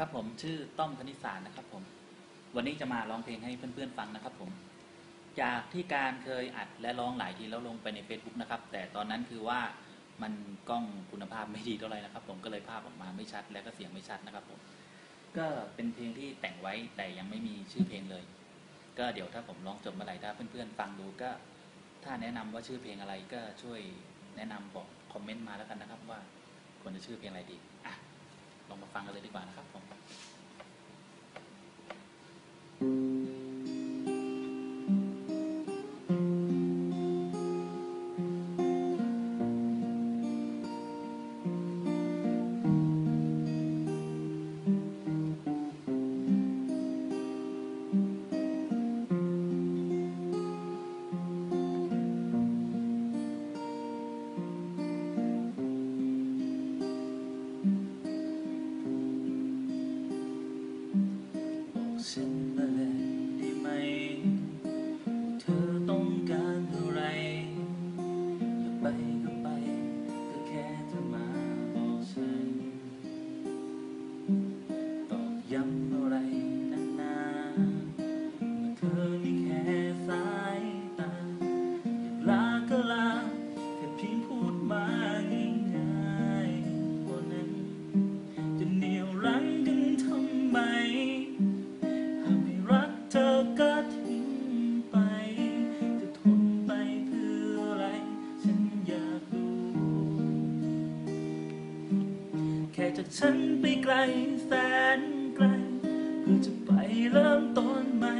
ครับผมชื่อต้อมคณิสารนะครับผมวันนี้จะมาร้องเพลงให้เพื่อนๆฟังนะครับผมจากที่การเคยอัดและร้องหลายทีแล้วลงไปใน Facebook นะครับ แต่ตอนนั้นคือว่ามันกล้องคุณภาพไม่ดีเท่าไหร่นะครับ ผมก็เลยภาพออกมาไม่ชัด และก็เสียงไม่ชัดนะครับผมก็เป็นเพลงที่แต่งไว้แต่ยังไม่มีชื่อเพลงเลย ก็เดี๋ยวถ้าผมร้องจบเมื่อไหร่ถ้าเพื่อนๆฟังดูก็ ถ้าแนะนำว่าชื่อเพลงอะไรก็ช่วยแนะนำบอกคอมเมนต์มาแล้วกันนะครับว่าควรจะชื่อเพลงอะไรดีอะลองมาฟังกันเลยดีกว่านะครับผม บ จากฉันไปไกลแสนไกลเพื่อจะไปเริ่มต้นใหม่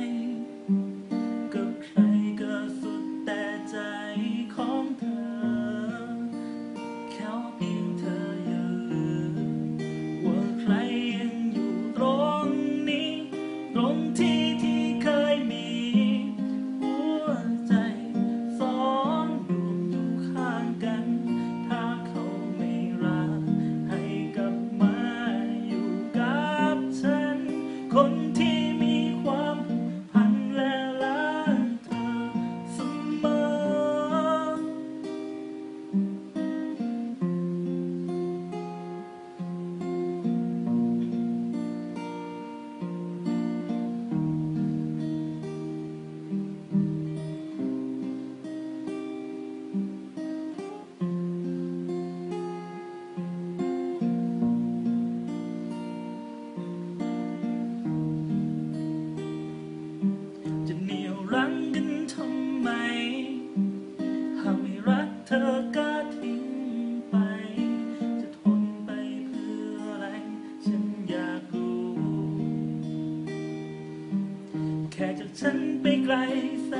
จากฉันไปไกลแส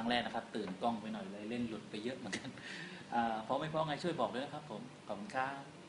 รั้งแรกนะครับ ตื่นกล้องไปหน่อยเลยเล่นหลุดไปเยอะเหมือนกันเพราะไม่เพราะไงช่วยบอกด้วยนะครับ ผมขอบคุณครับ